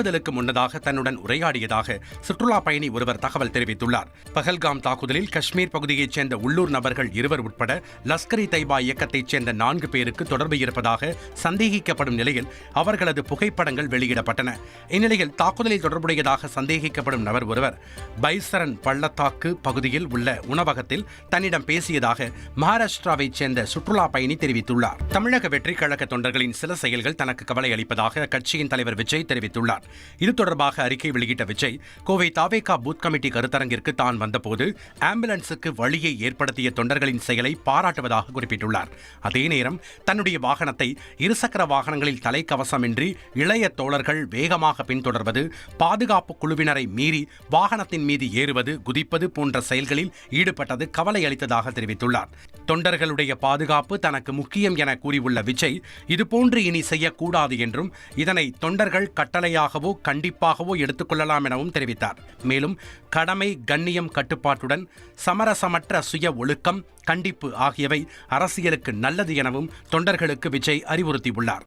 தாக்குதலுக்கு முன்னதாக தன்னுடன் உரையாடியதாக சுற்றுலா பயணி ஒருவர் தகவல் தெரிவித்துள்ளார். பகல்காம் தாக்குதலில் காஷ்மீர் பகுதியைச் சேர்ந்த உள்ளூர் நபர்கள் இருவர் உட்பட லஸ்கர் இ தைபா இயக்கத்தைச் சேர்ந்த நான்கு பேருக்கு தொடர்பு இருப்பதாக சந்தேகிக்கப்படும் நிலையில் அவர்களது புகைப்படங்கள் வெளியிடப்பட்டன. இந்நிலையில் தாக்குதலில் தொடர்புடையதாக சந்தேகிக்கப்படும் நபர் ஒருவர் பைசரன் பள்ளத்தாக்கு பகுதியில் உள்ள உணவகத்தில் தன்னிடம் பேசியதாக மகாராஷ்டிராவைச் சேர்ந்த சுற்றுலா பயணி தெரிவித்துள்ளார். தமிழக வெற்றி கழக தொண்டர்களின் சில செயல்கள் தனக்கு கவலை அளிப்பதாக அக்கட்சியின் தலைவர் விஜய் தெரிவித்துள்ளார். இது தொடர்பாக அறிக்கை வெளியிட்ட விஜய் கோவை தாவேகா பூத் கமிட்டி கருத்தரங்கிற்கு தான் வந்தபோது ஆம்புலன்ஸுக்கு வழியை ஏற்படுத்திய தொண்டர்களின் செயலை பாராட்டுவதாக குறிப்பிட்டுள்ளார். அதே நேரம் தன்னுடைய வாகனத்தை இருசக்கர வாகனங்களில் தலைக்கவசமின்றி இளைய தோழர்கள் வேகமாக பின்தொடர்வது பாதுகாப்பு குழுவினரை மீறி வாகனத்தின் மீது ஏறுவது குதிப்பது போன்ற செயல்களில் ஈடுபட்டது கவலை அளித்ததாக தெரிவித்துள்ளார். தொண்டர்களுடைய பாதுகாப்பு தனக்கு முக்கியம் என கூறியுள்ள விஜய் இதுபோன்று இனி செய்யக்கூடாது என்றும் இதனை தொண்டர்கள் கட்டளையாகவோ கண்டிப்பாகவோ எடுத்துக்கொள்ளலாம் எனவும் தெரிவித்தார். மேலும் கடமை கண்ணியம் கட்டுப்பாட்டுடன் சமரசமற்ற சுய ஒழுக்கம் கண்டிப்பு ஆகியவை அரசியலுக்கு நல்லது எனவும் தொண்டர்களுக்கு விஜய் அறிவுறுத்தியுள்ளார்.